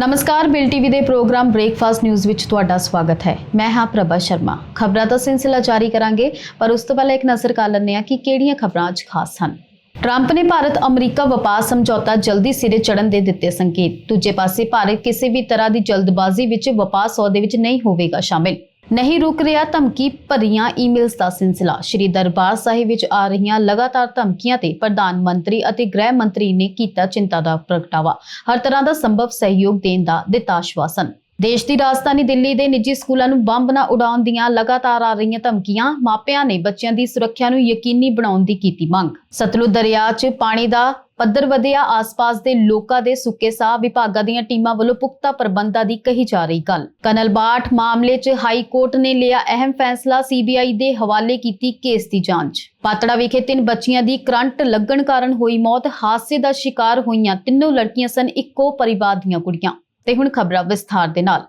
ਨਮਸਕਾਰ, ਬਿਲ ਟੀਵੀ ਦੇ ਪ੍ਰੋਗਰਾਮ ਬ੍ਰੇਕਫਾਸਟ ਨਿਊਜ਼ ਵਿੱਚ ਤੁਹਾਡਾ ਸਵਾਗਤ ਹੈ। ਮੈਂ ਹਾਂ ਪ੍ਰਭਾ ਸ਼ਰਮਾ। ਖਬਰਾਂ ਦਾ ਸਿਲਸਿਲਾ ਜਾਰੀ ਕਰਾਂਗੇ, ਪਰ ਉਸ ਤੋਂ ਪਹਿਲਾਂ ਇੱਕ ਨਜ਼ਰ ਕਰ ਲੈਂਦੇ ਹਾਂ ਕਿ ਕਿਹੜੀਆਂ ਖਬਰਾਂ ਅੱਜ ਖਾਸ ਹਨ। ਟਰੰਪ ਨੇ ਭਾਰਤ ਅਮਰੀਕਾ ਵਪਾਰ ਸਮਝੌਤਾ ਜਲਦੀ ਸਿਰੇ ਚੜਨ ਦੇ ਦਿੱਤੇ ਸੰਕੇਤ। ਦੂਜੇ ਪਾਸੇ ਭਾਰਤ ਕਿਸੇ ਵੀ ਤਰ੍ਹਾਂ ਦੀ ਜਲਦਬਾਜ਼ੀ ਵਿੱਚ ਵਪਾਰ ਸੌਦੇ ਵਿੱਚ ਨਹੀਂ ਹੋਵੇਗਾ ਸ਼ਾਮਿਲ। ਨਹੀਂ ਰੁਕ ਰਿਹਾ ਧਮਕੀ ਭਰੀਆਂ ਈਮੇਲਸ ਦਾ ਸਿਲਸਿਲਾ। ਸ਼੍ਰੀ ਦਰਬਾਰ ਸਾਹਿਬ ਵਿੱਚ ਆ ਰਹੀਆਂ ਲਗਾਤਾਰ ਧਮਕੀਆਂ ਤੇ ਪ੍ਰਧਾਨ ਮੰਤਰੀ ਅਤੇ ਗ੍ਰਹਿ ਮੰਤਰੀ ਨੇ ਕੀਤਾ ਚਿੰਤਾ ਦਾ ਪ੍ਰਗਟਾਵਾ। ਹਰ ਤਰ੍ਹਾਂ ਦਾ ਸੰਭਵ ਸਹਿਯੋਗ ਦੇਣ ਦਾ ਦਿੱਤਾ ਆਸ਼ਵਾਸਨ। ਦੇਸ਼ ਦੀ ਰਾਜਧਾਨੀ ਦਿੱਲੀ ਦੇ ਨਿੱਜੀ ਸਕੂਲਾਂ ਨੂੰ ਬੰਬ ਨਾ ਉਡਾਉਣ ਦੀਆਂ ਲਗਾਤਾਰ ਆ ਰਹੀਆਂ ਧਮਕੀਆਂ ਮਾਪਿਆਂ ਨੇ ਬੱਚਿਆਂ ਦੀ ਸੁਰੱਖਿਆ ਨੂੰ ਯਕੀਨੀ ਬਣਾਉਣ ਦੀ ਕੀਤੀ ਮੰਗ। ਸਤਲੁਜ ਦਰਿਆ 'ਚ ਪਾਣੀ ਦਾ ਪੱਧਰ ਵਧਿਆ, ਆਸ-ਪਾਸ ਦੇ ਲੋਕਾਂ ਦੇ ਸੁੱਕੇ ਸਾਹ ਵਿਭਾਗਾਂ ਦੀਆਂ ਟੀਮਾਂ ਵੱਲੋਂ ਪੁਖਤਾ ਪ੍ਰਬੰਧਾਂ ਦੀ ਕਹੀ ਜਾ ਰਹੀ ਗੱਲ। ਕਨਲ ਬਾਠ ਮਾਮਲੇ 'ਚ ਹਾਈ ਕੋਰਟ ਨੇ ਲਿਆ ਅਹਿਮ ਫੈਸਲਾ, ਸੀਬੀਆਈ ਦੇ ਹਵਾਲੇ ਕੀਤੀ ਕੇਸ ਦੀ ਜਾਂਚ। ਪਾਤੜਾ ਵਿਖੇ ਤਿੰਨ ਬੱਚੀਆਂ ਦੀ ਕਰੰਟ ਲੱਗਣ ਕਾਰਨ ਹੋਈ ਮੌਤ, ਹਾਦਸੇ ਦਾ ਸ਼ਿਕਾਰ ਹੋਈਆਂ ਤਿੰਨੋਂ ਲੜਕੀਆਂ ਸਨ, ਇੱਕੋ ਪਰਿਵਾਰ ਦੀਆਂ ਕੁੜੀਆਂ। ਤੇ ਹੁਣ ਖਬਰਾਂ ਵਿਸਥਾਰ ਦੇ ਨਾਲ।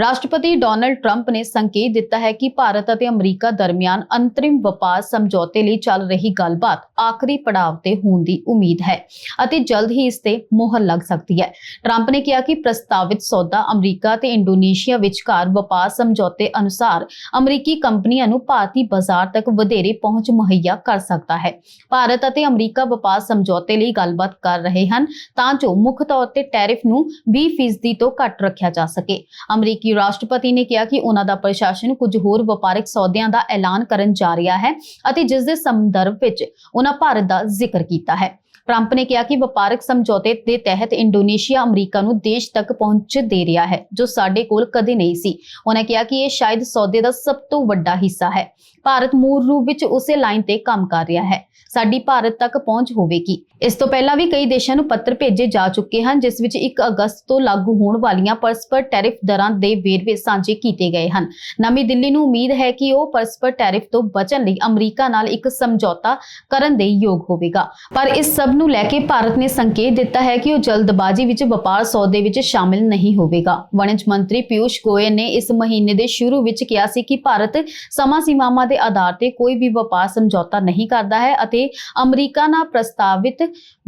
ਰਾਸ਼ਟਰਪਤੀ ਡੋਨਲਡ ਟਰੰਪ ਨੇ ਸੰਕੇਤ ਦਿੱਤਾ ਹੈ ਕਿ ਭਾਰਤ ਅਤੇ ਅਮਰੀਕਾ ਦਰਮਿਆਨ ਅੰਤਰਿਮ ਵਪਾਰ ਸਮਝੌਤੇ ਲਈ ਚੱਲ ਰਹੀ ਗੱਲਬਾਤ ਆਖਰੀ ਪੜਾਅ ਤੇ ਹੋਣ ਦੀ ਉਮੀਦ ਹੈ ਅਤੇ ਜਲਦ ਹੀ ਇਸ ਤੇ ਮੋਹਰ ਲੱਗ ਸਕਦੀ ਹੈ। ਟਰੰਪ ਨੇ ਕਿਹਾ ਕਿ ਪ੍ਰਸਤਾਵਿਤ ਸੌਦਾ ਅਮਰੀਕਾ ਤੇ ਇੰਡੋਨੇਸ਼ੀਆ ਵਿਚਕਾਰ ਵਪਾਰ ਸਮਝੌਤੇ ਅਨੁਸਾਰ ਅਮਰੀਕੀ ਕੰਪਨੀਆਂ ਨੂੰ ਭਾਰਤੀ ਬਾਜ਼ਾਰ ਤੱਕ ਵਧੇਰੇ ਪਹੁੰਚ ਮੁਹੱਈਆ ਕਰ ਸਕਦਾ ਹੈ। ਭਾਰਤ ਅਤੇ ਅਮਰੀਕਾ ਵਪਾਰ ਸਮਝੌਤੇ ਲਈ ਗੱਲਬਾਤ ਕਰ ਰਹੇ ਹਨ ਤਾਂ ਜੋ ਮੁੱਖ ਤੌਰ ਤੇ ਟੈਰਿਫ ਨੂੰ 20% ਤੋਂ ਘੱਟ ਰੱਖਿਆ ਜਾ ਸਕੇ। ਅਮਰੀਕੀ ਰਾਸ਼ਟਰਪਤੀ ਨੇ ਕਿਹਾ ਕਿ ਉਹਨਾਂ ਦਾ ਪ੍ਰਸ਼ਾਸਨ ਕੁਝ ਹੋਰ ਵਪਾਰਕ ਸੌਦਿਆਂ ਦਾ ਐਲਾਨ ਕਰਨ ਜਾ ਰਿਹਾ ਹੈ ਅਤੇ ਜਿਸ ਦੇ ਸੰਦਰਭ ਵਿੱਚ ਉਹਨਾਂ ਭਾਰਤ ਦਾ ਜ਼ਿਕਰ ਕੀਤਾ ਹੈ। ਟਰੰਪ ਨੇ ਕਿਹਾ ਕਿ ਵਪਾਰਕ ਸਮਝੌਤੇ ਦੇ ਤਹਿਤ ਇੰਡੋਨੇਸ਼ੀਆ, ਅਮਰੀਕਾ ਨੂੰ ਦੇਸ਼ ਤੱਕ ਪਹੁੰਚ ਦੇ ਰਿਹਾ ਹੈ, ਜੋ ਸਾਡੇ ਕੋਲ ਕਦੇ ਨਹੀਂ ਸੀ। ਉਹਨਾਂ ਕਿਹਾ ਕਿ ਇਹ ਸ਼ਾਇਦ ਸੌਦੇ ਦਾ ਸਭ ਤੋਂ ਵੱਡਾ ਹਿੱਸਾ ਹੈ। ਭਾਰਤ ਮੂਲ ਰੂਪ ਵਿੱਚ ਉਸੇ ਲਾਈਨ ਤੇ ਕੰਮ ਕਰ ਰਿਹਾ ਹੈ। ਸਾਡੀ ਭਾਰਤ ਤੱਕ ਪਹੁੰਚ ਹੋਵੇਗੀ। ਇਸ ਤੋਂ ਪਹਿਲਾਂ ਵੀ ਕਈ ਦੇਸ਼ਾਂ ਨੂੰ ਪੱਤਰ ਭੇਜੇ ਜਾ ਚੁੱਕੇ ਹਨ, ਜਿਸ ਵਿੱਚ 1 ਅਗਸਤ ਤੋਂ ਲਾਗੂ ਹੋਣ ਵਾਲੀਆਂ ਪਰਸਪਰ ਟੈਰਿਫ ਦਰਾਂ ਦੇ ਵੇਰਵੇ ਸਾਂਝੇ ਕੀਤੇ ਗਏ ਹਨ। ਨਵੀਂ ਦਿੱਲੀ ਨੂੰ ਉਮੀਦ ਹੈ ਕਿ ਉਹ ਪਰਸਪਰ ਟੈਰਿਫ ਤੋਂ ਬਚਣ ਲਈ ਅਮਰੀਕਾ ਨਾਲ ਇੱਕ ਸਮਝੌਤਾ ਕਰਨ ਦੇ ਯੋਗ ਹੋਵੇਗਾ। ਪਰ ਇਸ ਸਭ ਨੂੰ ਲੈ ਕੇ ਭਾਰਤ ਨੇ ਸੰਕੇਤ ਦਿੱਤਾ ਹੈ ਕਿ ਉਹ ਜਲਦਬਾਜ਼ੀ ਵਿੱਚ ਵਪਾਰ ਸੌਦੇ ਵਿੱਚ ਸ਼ਾਮਿਲ ਨਹੀਂ ਹੋਵੇਗਾ। ਵਣਜ ਮੰਤਰੀ ਪਿਊਸ਼ ਗੋਇਲ ਨੇ ਇਸ ਮਹੀਨੇ ਦੇ ਸ਼ੁਰੂ ਵਿੱਚ ਕਿਹਾ ਸੀ ਕਿ ਭਾਰਤ ਸਮਾਂ ਸੀਮਾਵਾਂ ਦੇ ਆਧਾਰ ਤੇ ਕੋਈ ਵੀ ਵਪਾਰ ਸਮਝੌਤਾ ਨਹੀਂ ਕਰਦਾ ਹੈ ਅਤੇ ਅਮਰੀਕਾ ਨਾਲ ਪ੍ਰਸਤਾਵਿਤ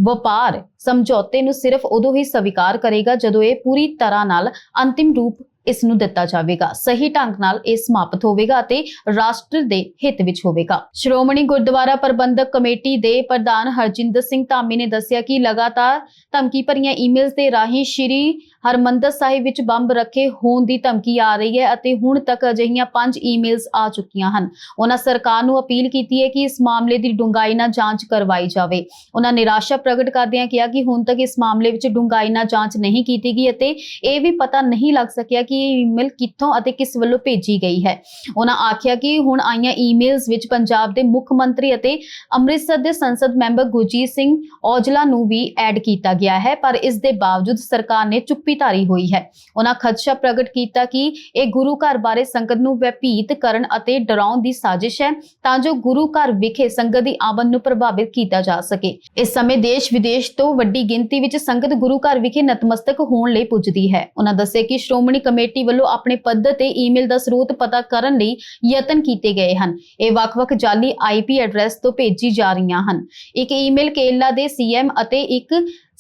ਵਪਾਰ ਸਮਝੌਤੇ ਨੂੰ ਸਿਰਫ ਉਦੋਂ ਹੀ ਸਵੀਕਾਰ ਕਰੇਗਾ ਜਦੋਂ ਇਹ ਪੂਰੀ ਤਰ੍ਹਾਂ ਨਾਲ ਅੰਤਿਮ ਰੂਪ ਇਸ ਨੂੰ ਦਿੱਤਾ ਜਾਵੇਗਾ। ਸਹੀ ਢੰਗ ਨਾਲ ਇਹ ਸਮਾਪਤ ਹੋਵੇਗਾ ਅਤੇ ਰਾਸ਼ਟਰ ਦੇ ਹਿੱਤ ਵਿੱਚ ਹੋਵੇਗਾ। ਸ਼੍ਰੋਮਣੀ ਗੁਰਦੁਆਰਾ ਪ੍ਰਬੰਧਕ ਕਮੇਟੀ ਦੇ ਪ੍ਰਧਾਨ ਹਰਜਿੰਦਰ ਸਿੰਘ ਧਾਮੀ ਨੇ ਦੱਸਿਆ ਕਿ ਲਗਾਤਾਰ ਧਮਕੀ ਭਰੀਆਂ ਈਮੇਲਸ ਦੇ ਰਾਹੀਂ ਸ਼੍ਰੀ ਹਰਮੰਦਰ ਸਾਹਿਬ ਵਿੱਚ ਬੰਬ ਰੱਖੇ ਹੋਣ ਦੀ ਧਮਕੀ ਆ ਰਹੀ ਹੈ ਅਤੇ ਹੁਣ ਤੱਕ ਅਜਿਹੀਆਂ 5 ਈਮੇਲਸ ਆ ਚੁੱਕੀਆਂ ਹਨ। ਉਹਨਾਂ ਸਰਕਾਰ ਨੂੰ ਅਪੀਲ ਕੀਤੀ ਹੈ ਕਿ ਇਸ ਮਾਮਲੇ ਦੀ ਡੂੰਘਾਈ ਨਾਲ ਜਾਂਚ ਕਰਵਾਈ ਜਾਵੇ। ਉਹਨਾਂ ਨਿਰਾਸ਼ਾ ਪ੍ਰਗਟ ਕਰਦਿਆਂ ਕਿਹਾ ਕਿ ਹੁਣ ਤੱਕ ਇਸ ਮਾਮਲੇ ਵਿੱਚ ਡੂੰਘਾਈ ਨਾਲ ਜਾਂਚ ਨਹੀਂ ਕੀਤੀ ਗਈ ਅਤੇ ਇਹ ਵੀ ਪਤਾ ਨਹੀਂ ਲੱਗ ਸਕਿਆ ਕਿ ਇਹ ਈਮੇਲ ਕਿੱਥੋਂ ਅਤੇ ਕਿਸ ਵੱਲੋਂ ਭੇਜੀ ਗਈ ਹੈ। ਉਹਨਾਂ ਆਖਿਆ ਕਿ ਹੁਣ ਆਈਆਂ ਈਮੇਲਸ ਵਿੱਚ ਪੰਜਾਬ ਦੇ ਮੁੱਖ ਮੰਤਰੀ ਅਤੇ ਅੰਮ੍ਰਿਤਸਰ ਦੇ ਸੰਸਦ ਮੈਂਬਰ ਗੁਰਜੀਤ ਸਿੰਘ ਔਜਲਾ ਨੂੰ ਵੀ ਐਡ ਕੀਤਾ ਗਿਆ ਹੈ, ਪਰ ਇਸ ਦੇ ਬਾਵਜੂਦ ਸਰਕਾਰ ਨੇ ਚੁੱਪੀ ਧਾਰੀ ਹੋਈ ਹੈ। ਉਹਨਾਂ ਖਦਸ਼ਾ ਪ੍ਰਗਟ ਕੀਤਾ ਕਿ ਇਹ ਗੁਰੂ ਘਰ ਬਾਰੇ ਸੰਗਤ ਨੂੰ ਵਿਭੀਤ ਕਰਨ ਅਤੇ ਡਰਾਉਣ ਦੀ ਸਾਜ਼ਿਸ਼ ਹੈ ਤਾਂ ਜੋ ਗੁਰੂ ਘਰ ਵਿਖੇ ਸੰਗਤ ਦੀ ਆਮਦ ਨੂੰ ਪ੍ਰਭਾਵਿਤ ਕੀਤਾ ਜਾ ਸਕੇ। ਇਸ ਸਮੇਂ ਦੇਸ਼ ਵਿਦੇਸ਼ ਤੋਂ ਵੱਡੀ ਗਿਣਤੀ ਵਿੱਚ ਸੰਗਤ ਗੁਰੂ ਘਰ ਵਿਖੇ ਨਤਮਸਤਕ ਹੋਣ ਲਈ ਪੁੱਜਦੀ ਹੈ। ਉਹਨਾਂ ਦੱਸਿਆ ਕਿ ਸ਼੍ਰੋਮਣੀ ਕਮੇਟੀ ਵੱਲੋਂ ਆਪਣੇ ਪੱਧਰ ਤੇ ਈਮੇਲ ਦਾ ਸਰੋਤ ਪਤਾ ਕਰਨ ਲਈ ਯਤਨ ਕੀਤੇ ਗਏ ਹਨ। ਇਹ ਵੱਖ-ਵੱਖ ਜਾਲੀ ਆਈਪੀ ਐਡਰੈਸ ਤੋਂ ਭੇਜੀ ਜਾ ਰਹੀਆਂ ਹਨ। ਇੱਕ ਈਮੇਲ ਕੇਰਲਾ ਦੇ ਸੀਐਮ ਅਤੇ ਇੱਕ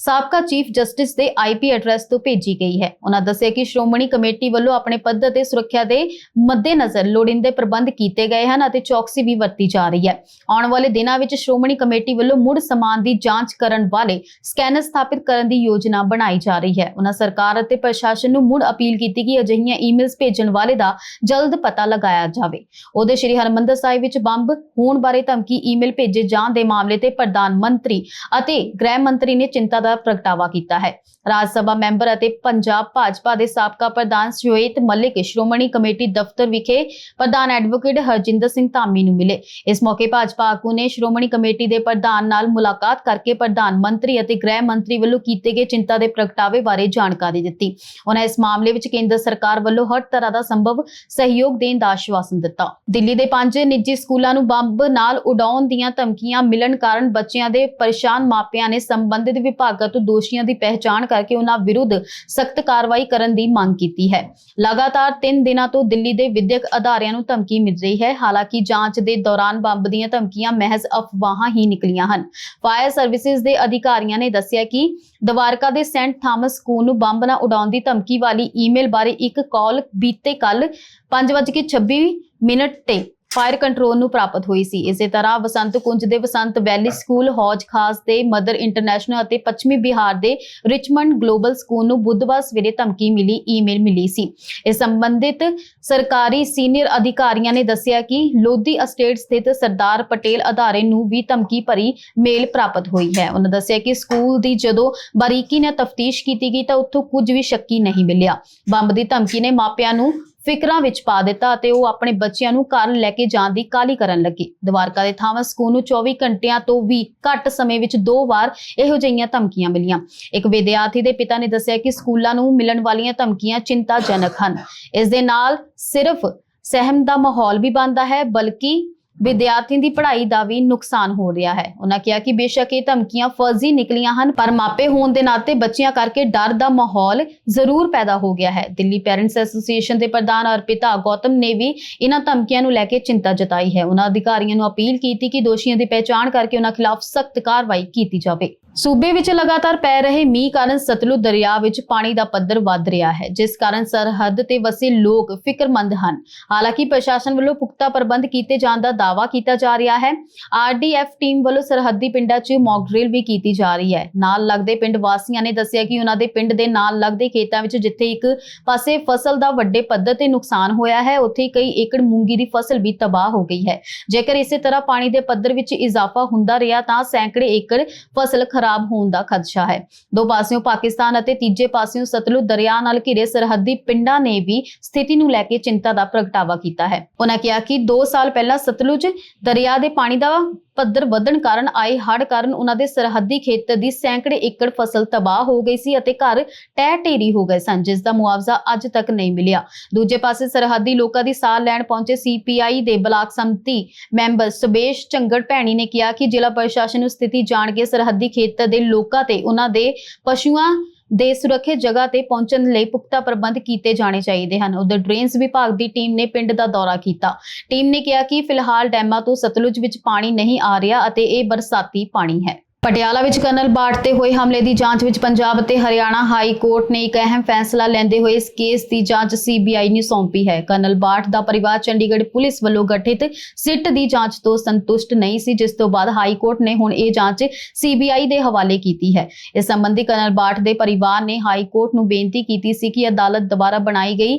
ਸਾਬਕਾ ਚੀਫ ਜਸਟਿਸ ਦੇ ਆਈਪੀ ਐਡਰੈਸ ਤੋਂ ਭੇਜੀ ਗਈ ਹੈ। ਉਹਨਾਂ ਦੱਸਿਆ ਕਿ ਸ਼੍ਰੋਮਣੀ ਕਮੇਟੀ ਵੱਲੋਂ ਆਪਣੇ ਪੱਧਰ ਤੇ ਸੁਰੱਖਿਆ ਦੇ ਮੱਦੇਨਜ਼ਰ ਲੋੜੀਂਦੇ ਪ੍ਰਬੰਧ ਕੀਤੇ ਗਏ ਹਨ ਅਤੇ ਚੌਕਸੀ ਵੀ ਵਰਤੀ ਜਾ ਰਹੀ ਹੈ। ਆਉਣ ਵਾਲੇ ਦਿਨਾਂ ਵਿੱਚ ਸ਼੍ਰੋਮਣੀ ਕਮੇਟੀ ਵੱਲੋਂ ਮੁੜ ਸਮਾਨ ਦੀ ਜਾਂਚ ਕਰਨ ਵਾਲੇ ਸਕੈਨਰ ਸਥਾਪਿਤ ਕਰਨ ਦੀ ਯੋਜਨਾ ਬਣਾਈ ਜਾ ਰਹੀ ਹੈ। ਉਹਨਾਂ ਸਰਕਾਰ ਅਤੇ ਪ੍ਰਸ਼ਾਸਨ ਨੂੰ ਮੁੜ ਅਪੀਲ ਕੀਤੀ ਕਿ ਅਜਿਹੀਆਂ ਈਮੇਲਸ ਭੇਜਣ ਵਾਲੇ ਦਾ ਜਲਦ ਪਤਾ ਲਗਾਇਆ ਜਾਵੇ। ਉਹਦੇ ਸ਼੍ਰੀ ਹਰਮੰਦਰ ਸਾਹਿਬ ਵਿੱਚ ਬੰਬ ਹੋਣ ਬਾਰੇ ਧਮਕੀ ਈਮੇਲ ਭੇਜੇ ਜਾਣ ਦੇ ਮਾਮਲੇ ਤੇ ਪ੍ਰਧਾਨ ਮੰਤਰੀ ਅਤੇ ਗ੍ਰਹਿ ਮੰਤਰੀ ਨੇ ਚਿੰਤਾ ਦਾ ਪ੍ਰਗਟਾਵਾ ਕੀਤਾ ਹੈ। ਰਾਜ ਸਭਾ ਮੈਂਬਰ ਅਤੇ ਪੰਜਾਬ ਭਾਜਪਾ ਦੇ ਸਾਬਕਾ ਪ੍ਰਧਾਨ ਸ਼ਵੇਤ ਮਲਿਕ ਸ਼੍ਰੋਮਣੀ ਕਮੇਟੀ ਦਫ਼ਤਰ ਵਿਖੇ ਪ੍ਰਧਾਨ ਐਡਵੋਕੇਟ ਹਰਜਿੰਦਰ ਸਿੰਘ ਧਾਮੀ ਨੂੰ ਮਿਲੇ। ਇਸ ਮੌਕੇ ਭਾਜਪਾ ਆਗੂ ਨੇ ਸ਼੍ਰੋਮਣੀ ਕਮੇਟੀ ਦੇ ਪ੍ਰਧਾਨ ਨਾਲ ਮੁਲਾਕਾਤ ਕਰਕੇ ਪ੍ਰਧਾਨ ਮੰਤਰੀ ਅਤੇ ਗ੍ਰਹਿ ਮੰਤਰੀ ਵੱਲੋਂ ਕੀਤੇ ਗਏ ਚਿੰਤਾ ਦੇ ਪ੍ਰਗਟਾਵੇ ਬਾਰੇ ਜਾਣਕਾਰੀ ਦਿੱਤੀ। ਉਹਨਾਂ ਇਸ ਮਾਮਲੇ ਵਿੱਚ ਕੇਂਦਰ ਸਰਕਾਰ ਵੱਲੋਂ ਹਰ ਤਰ੍ਹਾਂ ਦਾ ਸੰਭਵ ਸਹਿਯੋਗ ਦੇਣ ਦਾ ਆਸ਼ਵਾਸਨ ਦਿੱਤਾ। ਦਿੱਲੀ ਦੇ ਪੰਜ ਨਿੱਜੀ ਸਕੂਲਾਂ ਨੂੰ ਬੰਬ ਨਾਲ ਉਡਾਉਣ ਦੀਆਂ ਧਮਕੀਆਂ ਮਿਲਣ ਕਾਰਨ ਬੱਚਿਆਂ ਦੇ ਪਰੇਸ਼ਾਨ ਮਾਪਿਆਂ ਨੇ ਸੰਬੰਧਿਤ ਵਿਭਾਗ ਤੋਂ ਦੋਸ਼ੀਆਂ ਦੀ ਪਹਿਚਾਣ ਕਰਕੇ ਉਹਨਾਂ ਵਿਰੁੱਧ ਸਖਤ ਕਾਰਵਾਈ ਕਰਨ ਦੀ ਮੰਗ ਕੀਤੀ ਹੈ। ਲਗਾਤਾਰ 3 ਦਿਨਾਂ ਤੋਂ ਦਿੱਲੀ ਦੇ ਵਿਦਿਅਕ ਅਦਾਰਿਆਂ ਨੂੰ ਧਮਕੀ ਮਿਲ ਰਹੀ ਹੈ। ਹਾਲਾਂਕਿ ਜਾਂਚ ਦੇ ਦੌਰਾਨ ਬੰਬ ਦੀਆਂ ਧਮਕੀਆਂ ਮਹਿਜ਼ ਅਫਵਾਹਾਂ ਹੀ ਨਿਕਲੀਆਂ ਹਨ। ਫਾਇਰ ਸਰਵਿਸਿਜ਼ ਦੇ ਅਧਿਕਾਰੀਆਂ ਨੇ ਦੱਸਿਆ ਕਿ ਦਵਾਰਕਾ ਦੇ ਸੈਂਟ ਥਾਮਸ ਸਕੂਲ ਨੂੰ ਬੰਬ ਨਾ ਉਡਾਉਣ ਦੀ ਧਮਕੀ ਵਾਲੀ ਈਮੇਲ ਬਾਰੇ ਇੱਕ ਕਾਲ ਬੀਤੇ ਕੱਲ 5:26 ਮਿੰਟ ਤੇ ਫਾਇਰ ਕੰਟਰੋਲ ਨੂੰ ਪ੍ਰਾਪਤ ਹੋਈ ਸੀ। ਇਸੇ ਤਰ੍ਹਾਂ ਵਸੰਤ ਕੁੰਜ ਦੇ ਵਸੰਤ ਵੈਲੀ ਸਕੂਲ, ਹੌਜ ਖਾਸ ਦੇ ਮਦਰ ਇੰਟਰਨੈਸ਼ਨਲ ਅਤੇ ਪੱਛਮੀ ਬਿਹਾਰ ਦੇ ਰਿਚਮੰਡ ਗਲੋਬਲ ਸਕੂਲ ਨੂੰ ਬੁੱਧਵਾਰ ਸਵੇਰੇ ਧਮਕੀ ਮਿਲੀ ਈਮੇਲ ਮਿਲੀ ਸੀ। ਇਸ ਸੰਬੰਧਿਤ ਸਰਕਾਰੀ ਸੀਨੀਅਰ ਅਧਿਕਾਰੀਆਂ ਨੇ ਦੱਸਿਆ ਕਿ ਲੋਧੀ ਅਸਟੇਟ ਸਥਿਤ ਸਰਦਾਰ ਪਟੇਲ ਅਦਾਰੇ ਨੂੰ ਵੀ ਧਮਕੀ ਭਰੀ ਮੇਲ ਪ੍ਰਾਪਤ ਹੋਈ ਹੈ। ਉਹਨਾਂ ਦੱਸਿਆ ਕਿ ਸਕੂਲ ਦੀ ਜਦੋਂ ਬਾਰੀਕੀ ਨਾਲ ਤਫਤੀਸ਼ ਕੀਤੀ ਗਈ ਤਾਂ ਉੱਥੋਂ ਕੁਝ ਵੀ ਸ਼ੱਕੀ ਨਹੀਂ ਮਿਲਿਆ। ਬੰਬ ਦੀ ਧਮਕੀ ਨੇ ਮਾਪਿਆਂ ਨੂੰ ਫਿਕਰਾਂ ਵਿੱਚ ਪਾ ਦਿੱਤਾ ਅਤੇ ਉਹ ਆਪਣੇ ਬੱਚਿਆਂ ਨੂੰ ਘਰ ਲੈ ਕੇ ਜਾਣ ਦੀ ਕਾਲੀ ਕਰਨ ਲੱਗੀ। ਦਵਾਰਕਾ ਦੇ ਥਾਵਾਂ ਸਕੂਲ ਨੂੰ 24 ਘੰਟਿਆਂ ਤੋਂ ਵੀ ਘੱਟ ਸਮੇਂ ਵਿੱਚ ਦੋ ਵਾਰ ਇਹੋ ਜਿਹੀਆਂ ਧਮਕੀਆਂ ਮਿਲੀਆਂ। ਇੱਕ ਵਿਦਿਆਰਥੀ ਦੇ ਪਿਤਾ ਨੇ ਦੱਸਿਆ ਕਿ ਸਕੂਲਾਂ ਨੂੰ ਮਿਲਣ ਵਾਲੀਆਂ ਧਮਕੀਆਂ ਚਿੰਤਾਜਨਕ ਹਨ। ਇਸ ਦੇ ਨਾਲ ਸਿਰਫ ਸਹਿਮ ਦਾ ਮਾਹੌਲ ਵੀ ਬਣਦਾ ਹੈ, ਬਲਕਿ ਵਿਦਿਆਰਥੀਆਂ ਦੀ ਪੜ੍ਹਾਈ ਦਾ ਵੀ ਨੁਕਸਾਨ ਹੋ ਰਿਹਾ ਹੈ। ਉਹਨਾਂ ਕਿਹਾ ਕਿ ਬੇਸ਼ੱਕ ਇਹ ਧਮਕੀਆਂ ਫਰਜ਼ੀ ਨਿਕਲੀਆਂ ਹਨ, ਪਰ ਮਾਪੇ ਹੋਣ ਦੇ ਨਾਤੇ ਬੱਚਿਆਂ ਕਰਕੇ ਡਰ ਦਾ ਮਾਹੌਲ ਜ਼ਰੂਰ ਪੈਦਾ ਹੋ ਗਿਆ ਹੈ। ਦਿੱਲੀ ਪੈਰੈਂਟਸ ਐਸੋਸੀਏਸ਼ਨ ਦੇ ਪ੍ਰਧਾਨ ਅਰਪਿਤਾ ਗੌਤਮ ਨੇ ਵੀ ਇਹਨਾਂ ਧਮਕੀਆਂ ਨੂੰ ਲੈ ਕੇ ਚਿੰਤਾ ਜਤਾਈ ਹੈ। ਉਹਨਾਂ ਅਧਿਕਾਰੀਆਂ ਨੂੰ ਅਪੀਲ ਕੀਤੀ ਕਿ ਦੋਸ਼ੀਆਂ ਦੀ ਪਹਿਚਾਣ ਕਰਕੇ ਉਹਨਾਂ ਖਿਲਾਫ ਸਖਤ ਕਾਰਵਾਈ ਕੀਤੀ ਜਾਵੇ। ਸੂਬੇ ਵਿੱਚ ਲਗਾਤਾਰ ਪੈ ਰਹੇ ਮੀਂਹ ਕਾਰਨ ਸਤਲੁਜ ਦਰਿਆ ਵਿੱਚ ਪਾਣੀ ਦਾ ਪੱਧਰ ਵੱਧ ਰਿਹਾ ਹੈ, ਜਿਸ ਕਾਰਨ ਸਰਹੱਦ ਤੇ ਵਸੇ ਲੋਕ ਫਿਕਰਮੰਦ ਹਨ। ਹਾਲਾਂਕਿ ਪ੍ਰਸ਼ਾਸਨ ਵੱਲੋਂ ਪੁਖਤਾ ਪ੍ਰਬੰਧ ਕੀਤੇ ਜਾਣ ਦਾ ਦਾਅਵਾ ਕੀਤਾ ਜਾ ਰਿਹਾ ਹੈ। ਆਰਡੀਐਫ ਟੀਮ ਵੱਲੋਂ ਸਰਹੱਦੀ ਪਿੰਡਾਂ 'ਚ ਮੌਕ ਡਰਿਲ ਵੀ ਕੀਤੀ ਜਾ ਰਹੀ ਹੈ। ਨਾਲ ਲੱਗਦੇ ਪਿੰਡ ਵਾਸੀਆਂ ਨੇ ਦੱਸਿਆ ਕਿ ਉਹਨਾਂ ਦੇ ਪਿੰਡ ਦੇ ਨਾਲ ਲੱਗਦੇ ਖੇਤਾਂ ਵਿੱਚ ਜਿੱਥੇ ਇੱਕ ਪਾਸੇ ਫਸਲ ਦਾ ਵੱਡੇ ਪੱਧਰ ਤੇ ਨੁਕਸਾਨ ਹੋਇਆ ਹੈ, ਉੱਥੇ ਕਈ ਏਕੜ ਮੂੰਗੀ ਦੀ ਫਸਲ ਵੀ ਤਬਾਹ ਹੋ ਗਈ ਹੈ। ਜੇਕਰ ਇਸੇ ਤਰ੍ਹਾਂ ਪਾਣੀ ਦੇ ਪੱਧਰ ਵਿੱਚ ਇਜ਼ਾਫਾ ਹੁੰਦਾ ਰਿਹਾ ਤਾਂ ਸੈਂਕੜੇ ਏਕੜ ਫਸਲ ਖਰਾਬ ਹੋਣ ਦਾ ਖਦਸ਼ਾ ਹੈ। ਦੋ ਪਾਸਿਓਂ ਪਾਕਿਸਤਾਨ ਅਤੇ ਤੀਜੇ ਪਾਸਿਓਂ ਸਤਲੁਜ ਦਰਿਆ ਨਾਲ ਘਿਰੇ ਸਰਹੱਦੀ ਪਿੰਡਾਂ ਨੇ ਵੀ ਸਥਿਤੀ ਨੂੰ ਲੈ ਕੇ ਚਿੰਤਾ ਦਾ ਪ੍ਰਗਟਾਵਾ ਕੀਤਾ ਹੈ। ਉਹਨਾਂ ਕਿਹਾ ਕਿ 2 ਸਾਲ ਪਹਿਲਾਂ ਸਤਲੁਜ ਦਰਿਆ ਦੇ ਪਾਣੀ ਦਾ ਪੱਧਰ ਵਧਣ ਕਾਰਨ ਆਏ ਹੜ੍ਹ ਕਾਰਨ ਉਹਨਾਂ ਦੇ ਸਰਹੱਦੀ ਖੇਤਰ ਦੀ ਸੈਂਕੜੇ ਏਕੜ ਫਸਲ ਤਬਾਹ ਹੋ ਗਈ ਸੀ ਅਤੇ ਘਰ ਟਹਿ ਢੇਰੀ ਹੋ ਗਏ ਸਨ, ਜਿਸ ਦਾ ਮੁਆਵਜ਼ਾ ਅੱਜ ਤੱਕ ਨਹੀਂ ਮਿਲਿਆ। ਦੂਜੇ ਪਾਸੇ ਸਰਹੱਦੀ ਲੋਕਾਂ ਦੀ ਸਾਹ ਲੈਣ ਪਹੁੰਚੇ ਸੀਪੀਆਈ ਦੇ ਬਲਾਕ ਸੰਮਤੀ ਮੈਂਬਰ ਸੁਬੇਸ਼ ਝੰਗੜ ਭੈਣੀ ਨੇ ਕਿਹਾ ਕਿ ਜ਼ਿਲ੍ਹਾ ਪ੍ਰਸ਼ਾਸਨ ਨੂੰ ਸਥਿਤੀ ਜਾਣ ਕੇ ਸਰਹੱਦੀ ਖੇਤਰ ਦੇ ਲੋਕਾਂ ਤੇ ਉਹਨਾਂ ਦੇ ਪਸ਼ੂਆਂ ਦੇ ਸੁਰੱਖਿਅਤ ਜਗ੍ਹਾ ਤੇ ਪਹੁੰਚਣ ਲਈ ਪੁਖਤਾ ਪ੍ਰਬੰਧ ਕੀਤੇ ਜਾਣੇ ਚਾਹੀਦੇ ਹਨ। ਉਧਰ ਡਰੇਨਸ ਵਿਭਾਗ ਦੀ ਟੀਮ ਨੇ ਪਿੰਡ ਦਾ ਦੌਰਾ ਕੀਤਾ। ਟੀਮ ਨੇ ਕਿਹਾ ਕਿ ਫਿਲਹਾਲ ਡੈਮਾਂ ਤੋਂ ਸਤਲੁਜ ਵਿੱਚ ਪਾਣੀ ਨਹੀਂ ਆ ਰਿਹਾ ਅਤੇ ਇਹ ਬਰਸਾਤੀ ਪਾਣੀ ਹੈ। ਪਟਿਆਲਾ ਵਿੱਚ ਕਰਨਲ ਬਾਟ ਤੇ ਹੋਏ ਹਮਲੇ ਦੀ ਜਾਂਚ ਵਿੱਚ ਪੰਜਾਬ ਅਤੇ ਹਰਿਆਣਾ ਹਾਈ ਕੋਰਟ ਨੇ ਇੱਕ ਅਹਿਮ ਫੈਸਲਾ ਲੈਂਦੇ ਹੋਏ ਇਸ ਕੇਸ ਦੀ ਜਾਂਚ ਸੀਬੀਆਈ ਨੂੰ ਸੌਂਪੀ ਹੈ। ਕਰਨਲ ਬਾਟ ਦਾ ਪਰਿਵਾਰ ਚੰਡੀਗੜ੍ਹ ਪੁਲਿਸ ਵੱਲੋਂ ਗਠਿਤ ਸਿੱਟ ਦੀ ਜਾਂਚ ਤੋਂ ਸੰਤੁਸ਼ਟ ਨਹੀਂ ਸੀ, ਜਿਸ ਤੋਂ ਬਾਅਦ ਹਾਈ ਕੋਰਟ ਨੇ ਹੁਣ ਇਹ ਜਾਂਚ ਸੀਬੀਆਈ ਦੇ ਹਵਾਲੇ ਕੀਤੀ ਹੈ। ਇਸ ਸੰਬੰਧੀ ਕਰਨਲ ਬਾਟ ਦੇ ਪਰਿਵਾਰ ਨੇ ਹਾਈ ਕੋਰਟ ਨੂੰ ਬੇਨਤੀ ਕੀਤੀ ਸੀ ਕਿ ਅਦਾਲਤ ਦੁਆਰਾ ਬਣਾਈ ਗਈ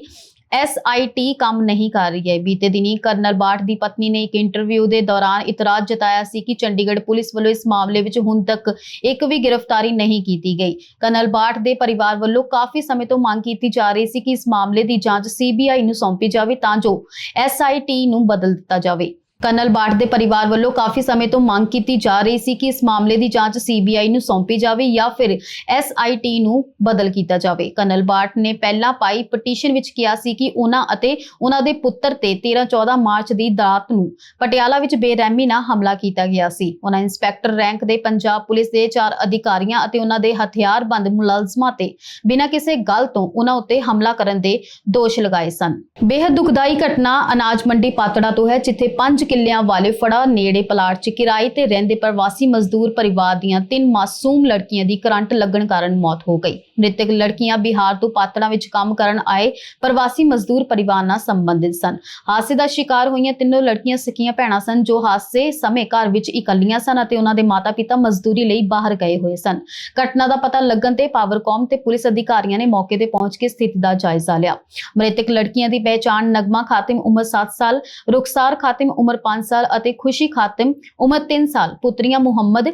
ਐਸਆਈਟੀ ਕੰਮ ਨਹੀਂ ਕਰ ਰਹੀ ਹੈ। ਬੀਤੇ ਦਿਨੀ ਕਰਨਲ ਬਾਠ ਦੀ ਪਤਨੀ ਨੇ ਇੱਕ ਇੰਟਰਵਿਊ ਦੇ ਦੌਰਾਨ ਇਤਰਾਜ਼ ਜਤਾਇਆ ਸੀ ਕਿ ਚੰਡੀਗੜ੍ਹ ਪੁਲਿਸ ਵੱਲੋਂ ਇਸ ਮਾਮਲੇ ਵਿੱਚ ਹੁਣ ਤੱਕ ਇੱਕ ਵੀ ਗ੍ਰਿਫਤਾਰੀ ਨਹੀਂ ਕੀਤੀ ਗਈ। ਕਰਨਲ ਬਾਠ ਦੇ ਪਰਿਵਾਰ ਵੱਲੋਂ ਕਾਫੀ ਸਮੇਂ ਤੋਂ ਮੰਗ ਕੀਤੀ ਜਾ ਰਹੀ ਸੀ ਕਿ ਇਸ ਮਾਮਲੇ ਦੀ ਜਾਂਚ ਸੀਬੀਆਈ ਨੂੰ ਸੌਂਪੀ ਜਾਵੇ ਤਾਂ ਜੋ ਐਸਆਈਟੀ ਨੂੰ ਬਦਲ ਦਿੱਤਾ ਜਾਵੇ। ਕਰਨਲ ਬਾਠ ਦੇ ਪਰਿਵਾਰ ਵੱਲੋਂ ਕਾਫੀ ਸਮੇਂ ਤੋਂ ਮੰਗ ਕੀਤੀ ਜਾ ਰਹੀ ਸੀ ਕਿ ਇਸ ਮਾਮਲੇ ਦੀ ਜਾਂਚ ਸੀਬੀਆਈ ਨੂੰ ਸੌਂਪੀ ਜਾਵੇ ਜਾਂ ਫਿਰ ਐਸਆਈਟੀ ਨੂੰ ਬਦਲ ਕੀਤਾ ਜਾਵੇ। ਕਰਨਲ ਬਾਠ ਨੇ ਪਹਿਲਾਂ ਪਾਈ ਪਟੀਸ਼ਨ ਵਿੱਚ ਕਿਹਾ ਸੀ ਕਿ ਉਹਨਾਂ ਅਤੇ ਉਹਨਾਂ ਦੇ ਪੁੱਤਰ ਤੇ 13-14 ਮਾਰਚ ਦੀ ਰਾਤ ਨੂੰ ਪਟਿਆਲਾ ਵਿੱਚ ਬੇਰਹਿਮੀ ਨਾਲ ਹਮਲਾ ਕੀਤਾ ਗਿਆ ਸੀ। ਉਹਨਾਂ ਇੰਸਪੈਕਟਰ ਰੈਂਕ ਦੇ ਪੰਜਾਬ ਪੁਲਿਸ ਦੇ ਚਾਰ ਅਧਿਕਾਰੀਆਂ ਅਤੇ ਉਹਨਾਂ ਦੇ ਹਥਿਆਰਬੰਦ ਮੁਲਜ਼ਮਾਂ ਤੇ ਬਿਨਾਂ ਕਿਸੇ ਗੱਲ ਤੋਂ ਉਹਨਾਂ ਉੱਤੇ ਹਮਲਾ ਕਰਨ ਦੇ ਦੋਸ਼ ਲਗਾਏ ਸਨ। ਬੇहद ਦੁਖਦਾਈ ਘਟਨਾ ਅਨਾਜ ਮੰਡੀ ਪਾਤੜਾ ਤੋਂ ਹੈ, ਜਿੱਥੇ 5 ਕਿੱਲਿਆਂ ਵਾਲੇ ਫੜਾ, ਨੇੜੇ ਪਲਾਟ 'ਚ ਕਿਰਾਏ ਤੇ ਰਹਿੰਦੇ ਪ੍ਰਵਾਸੀ ਮਜ਼ਦੂਰ ਪਰਿਵਾਰ ਦੀਆਂ ਤਿੰਨ ਮਾਸੂਮ ਲੜਕੀਆਂ ਦੀ ਕਰੰਟ ਲੱਗਣ ਕਾਰਨ ਮੌਤ ਹੋ ਗਈ। ਮ੍ਰਿਤਕ ਲੜਕੀਆਂ ਬਿਹਾਰ ਤੋਂ ਪਾਤੜਾ ਵਿੱਚ ਕੰਮ ਕਰਨ ਆਏ ਪ੍ਰਵਾਸੀ ਮਜ਼ਦੂਰ ਪਰਿਵਾਰ ਨਾਲ ਸੰਬੰਧਿਤ ਸਨ। ਹਾਦਸੇ ਦਾ ਸ਼ਿਕਾਰ ਹੋਈਆਂ ਤਿੰਨੋਂ ਲੜਕੀਆਂ ਸਕੀਆਂ ਭੈਣਾਂ ਸਨ ਜੋ ਹਾਦਸੇ ਸਮੇਂ ਘਰ ਵਿੱਚ ਇਕੱਲੀਆਂ ਸਨ ਅਤੇ ਉਹਨਾਂ ਦੇ ਮਾਤਾ-ਪਿਤਾ ਮਜ਼ਦੂਰੀ ਲਈ ਬਾਹਰ ਗਏ ਹੋਏ ਸਨ। ਘਟਨਾ ਦਾ ਪਤਾ ਲੱਗਣ ਤੇ ਪਾਵਰਕੌਮ ਤੇ ਪੁਲਿਸ ਅਧਿਕਾਰੀਆਂ ਨੇ ਮੌਕੇ ਤੇ ਪਹੁੰਚ ਕੇ ਸਥਿਤੀ ਦਾ ਜਾਇਜ਼ਾ ਲਿਆ। ਮ੍ਰਿਤਕ ਲੜਕੀਆਂ ਦੀ ਪਹਿਚਾਣ ਨਗਮਾ ਖਾਤਿਮ ਉਮਰ 7 ਸਾਲ, ਰੁਖਸਾਰ ਖਾਤਿਮ ਉਮਰ ਉਮਰ 5 ਸਾਲ ਅਤੇ ਖੁਸ਼ੀ ਖਾਤਿਮ ਉਮਰ 3 ਸਾਲ ਪੁੱਤਰੀਆਂ ਮੁਹੰਮਦ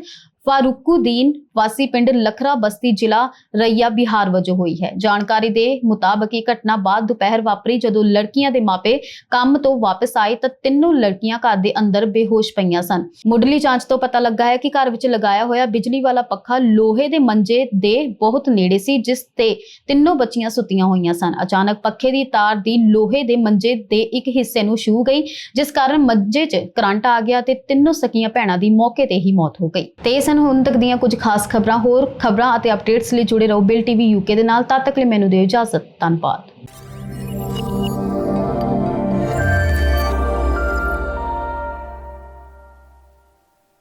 ਫਾਰੂਕੂਦੀਨ ਵਾਸੀ ਪਿੰਡ ਲਖਰਾ ਬਸਤੀ ਜ਼ਿਲ੍ਹਾ ਰਈਆ ਬਿਹਾਰ ਵਜੋਂ ਹੋਈ ਹੈ। ਜਾਣਕਾਰੀ ਦੇ ਮੁਤਾਬਕ ਇਹ ਘਟਨਾ ਬਾਅਦ ਦੁਪਹਿਰ ਵਾਪਰੀ ਜਦੋਂ ਲੜਕੀਆਂ ਦੇ ਮਾਪੇ ਕੰਮ ਤੋਂ ਵਾਪਸ ਆਏ ਤਾਂ ਤਿੰਨੋਂ ਲੜਕੀਆਂ ਘਰ ਦੇ ਅੰਦਰ ਬੇਹੋਸ਼ ਪਈਆਂ ਸਨ। ਮੁੱਢਲੀ ਜਾਂਚ ਤੋਂ ਪਤਾ ਲੱਗਾ ਹੈ ਕਿ ਘਰ ਵਿੱਚ ਲਗਾਇਆ ਹੋਇਆ ਬਿਜਲੀ ਵਾਲਾ ਪੱਖਾ ਲੋਹੇ ਦੇ ਮੰਜੇ ਦੇ ਬਹੁਤ ਨੇੜੇ ਸੀ, ਜਿਸ ਤੇ ਤਿੰਨੋਂ ਬੱਚੀਆਂ ਸੁੱਤੀਆਂ ਹੋਈਆਂ ਸਨ। ਅਚਾਨਕ ਪੱਖੇ ਦੀ ਤਾਰ ਦੀ ਲੋਹੇ ਦੇ ਮੰਜੇ ਦੇ ਇੱਕ ਹਿੱਸੇ ਨੂੰ ਛੂ ਗਈ, ਜਿਸ ਕਾਰਨ ਮੰਜੇ 'ਚ ਕਰੰਟ ਆ ਗਿਆ ਤੇ ਤਿੰਨੋਂ ਸਕੀਆਂ ਭੈਣਾਂ ਦੀ ਮੌਕੇ ਤੇ ਹੀ ਮੌਤ ਹੋ ਗਈ। ਤੇ ਇਸ ਸਨ। ਹੁਣ ਤੱਕ ਦੀਆਂ ਕੁਝ ਖਾਸ ਖਬਰਾਂ, ਹੋਰ ਖਬਰਾਂ ਅਤੇ ਅਪਡੇਟਸ ਲਈ ਜੁੜੇ ਰਹੋ ਬਿਲ ਟੀਵੀ ਯੂਕੇ ਦੇ ਨਾਲ। ਤਦ ਤੱਕ ਲਈ ਮੈਨੂੰ ਦਿਓ ਇਜਾਜ਼ਤ। ਧੰਨਵਾਦ।